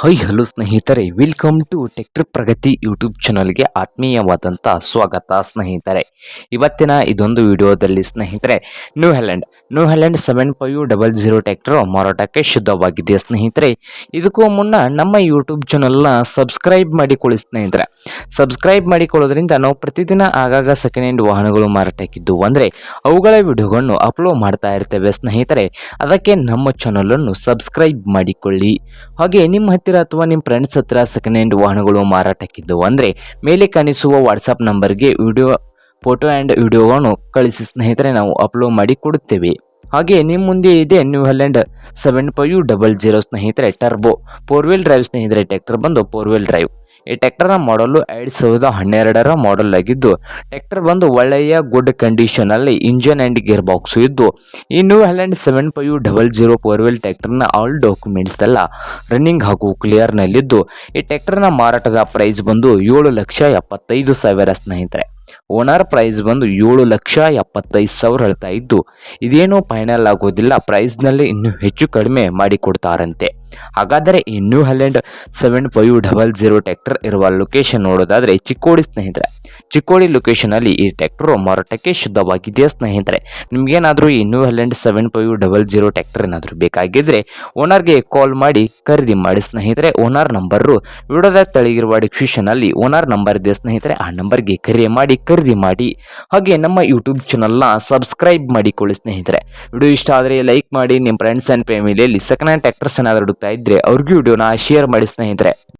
High hello ಸ್ನೇಹಿತರೆ. Welcome to tractor Pragati YouTube ಚಾನಲ್ಗೆ ಆತ್ಮೀಯವಾದಂಥ ಸ್ವಾಗತ ಸ್ನೇಹಿತರೆ. ಇವತ್ತಿನ ಇದೊಂದು ವಿಡಿಯೋದಲ್ಲಿ ಸ್ನೇಹಿತರೆ New Holland New Holland seven five double zero tractor ಮಾರಾಟಕ್ಕೆ ಶುದ್ಧವಾಗಿದೆ ಸ್ನೇಹಿತರೆ. ಇದಕ್ಕೂ ಮುನ್ನ ನಮ್ಮ ಯೂಟ್ಯೂಬ್ ಚಾನಲ್ನ ಸಬ್ಸ್ಕ್ರೈಬ್ ಮಾಡಿಕೊಳ್ಳಿ ಸ್ನೇಹಿತರೆ. ಸಬ್ಸ್ಕ್ರೈಬ್ ಮಾಡಿಕೊಳ್ಳೋದ್ರಿಂದ ನಾವು ಪ್ರತಿದಿನ ಆಗಾಗ ಸೆಕೆಂಡ್ ಹ್ಯಾಂಡ್ ವಾಹನಗಳು ಮಾರಾಟಕ್ಕಿದ್ದು. ಅಂದರೆ ಅವುಗಳ ವಿಡಿಯೋಗಳನ್ನು ಅಪ್ಲೋಡ್ ಮಾಡ್ತಾ ಇರ್ತೇವೆ ಸ್ನೇಹಿತರೆ. ಅದಕ್ಕೆ ನಮ್ಮ ಚಾನಲನ್ನು ಸಬ್ಸ್ಕ್ರೈಬ್ ಮಾಡಿಕೊಳ್ಳಿ. ಹಾಗೆ ನಿಮ್ಮ ಹತ್ತಿರ ಅಥವಾ ನಿಮ್ಮ ಫ್ರೆಂಡ್ಸ್ ಹತ್ರ ಸೆಕೆಂಡ್ ಹ್ಯಾಂಡ್ ವಾಹನಗಳು ಮಾರಾಟಕ್ಕಿದ್ದವು? ಅಂದರೆ ಮೇಲೆ ಕಾಣಿಸುವ ವಾಟ್ಸಪ್ ನಂಬರ್ಗೆ ವಿಡಿಯೋ ಫೋಟೋ ಆ್ಯಂಡ್ ವಿಡಿಯೋವನ್ನು ಕಳಿಸಿ ಸ್ನೇಹಿತರೆ ನಾವು ಅಪ್ಲೋಡ್ ಮಾಡಿ ಕೊಡುತ್ತೇವೆ. ಹಾಗೆ ನಿಮ್ಮ ಮುಂದೆ ಇದೆ New Holland seven five double zero ಸ್ನೇಹಿತರೆ ಟರ್ಬೋ ಫೋರ್ ವೀಲ್ ಡ್ರೈವ್ ಸ್ನೇಹಿತರೆ ಟ್ಯಾಕ್ಟರ್ ಬಂದು ಫೋರ್ ವೀಲ್ ಡ್ರೈವ್ ಈ ಟ್ಯಾಕ್ಟರ್ನ ಮಾಡಲು ಎರಡು ಸಾವಿರದ ಹನ್ನೆರಡರ ಮಾಡೆಲ್ ಆಗಿದ್ದು ಟ್ಯಾಕ್ಟರ್ ಬಂದು ಒಳ್ಳೆಯ ಗುಡ್ ಕಂಡೀಷನ್ ಅಲ್ಲಿ ಇಂಜನ್ ಅಂಡ್ ಗೇರ್ ಬಾಕ್ಸ್ ಇದ್ದು, ಈ New Holland seven five double zero four wheel ಟ್ಯಾಕ್ಟರ್ನ all documents ಎಲ್ಲ ರನ್ನಿಂಗ್ ಹಾಗೂ ಕ್ಲಿಯರ್ನಲ್ಲಿದ್ದು ಈ ಟ್ಯಾಕ್ಟರ್ನ ಮಾರಾಟದ ಪ್ರೈಸ್ ಬಂದು ಏಳು ಲಕ್ಷ ಎಪ್ಪತ್ತೈದು ಸಾವಿರ ಸ್ನೇಹಿತರೆ. ಓನರ್ ಪ್ರೈಸ್ ಬಂದು ಏಳು ಲಕ್ಷ ಎಪ್ಪತ್ತೈದು ಸಾವಿರ ಹೇಳ್ತಾ ಇದ್ದು, ಇದೇನೂ ಫೈನಲ್ ಆಗೋದಿಲ್ಲ. ಪ್ರೈಸ್ನಲ್ಲಿ ಇನ್ನೂ ಹೆಚ್ಚು ಕಡಿಮೆ ಮಾಡಿಕೊಡ್ತಾರಂತೆ ಹಾಗಾದರೆ ಇನ್ನೂ New Holland seven five double zero tractor ಇರುವ ಲೊಕೇಶನ್ ನೋಡೋದಾದರೆ ಚಿಕ್ಕೋಡಿ ಸ್ನೇಹಿತರೆ ಚಿಕ್ಕೋಡಿ ಲೊಕೇಶನಲ್ಲಿ ಈ ಟ್ರ್ಯಾಕ್ಟರ್ ಮಾರಾಟಕ್ಕೆ ಶುದ್ಧವಾಗಿದೆ ಸ್ನೇಹಿತರೆ. ನಿಮಗೇನಾದರೂ ಈ New Holland seven five double zero tractor ಏನಾದರೂ ಬೇಕಾಗಿದ್ದರೆ ಓನರ್ಗೆ ಕಾಲ್ ಮಾಡಿ ಖರೀದಿ ಮಾಡಿ ಸ್ನೇಹಿತರೆ. ಓನರ್ ನಂಬರು ವಿಡಿಯೋದ ತಳಿಗಿರುವ ಡಿಸ್ಕ್ರಿಪ್ಷನಲ್ಲಿ ಓನರ್ ನಂಬರ್ ಇದೆ ಸ್ನೇಹಿತರೆ. ಆ ನಂಬರ್ಗೆ ಕರೆ ಮಾಡಿ, ಖರೀದಿ ಮಾಡಿ, ಹಾಗೆ ನಮ್ಮ ಯೂಟ್ಯೂಬ್ ಚಾನಲ್ನ ಸಬ್ಸ್ಕ್ರೈಬ್ ಮಾಡಿಕೊಳ್ಳಿ ಸ್ನೇಹಿತರೆ. ವಿಡಿಯೋ ಇಷ್ಟ ಆದರೆ ಲೈಕ್ ಮಾಡಿ ನಿಮ್ಮ ಫ್ರೆಂಡ್ಸ್ ಆ್ಯಂಡ್ ಫ್ಯಾಮಿಲಿಯಲ್ಲಿ ಸೆಕೆಂಡ್ ಹ್ಯಾಂಡ್ ಟ್ಯಾಕ್ಟರ್ಸ್ ಏನಾದರೂ ಹುಡುಕ್ತಾ ಇದ್ದರೆ ಅವ್ರಿಗೂ ವಿಡಿಯೋನ ಶೇರ್ ಮಾಡಿ ಸ್ನೇಹಿತರೆ.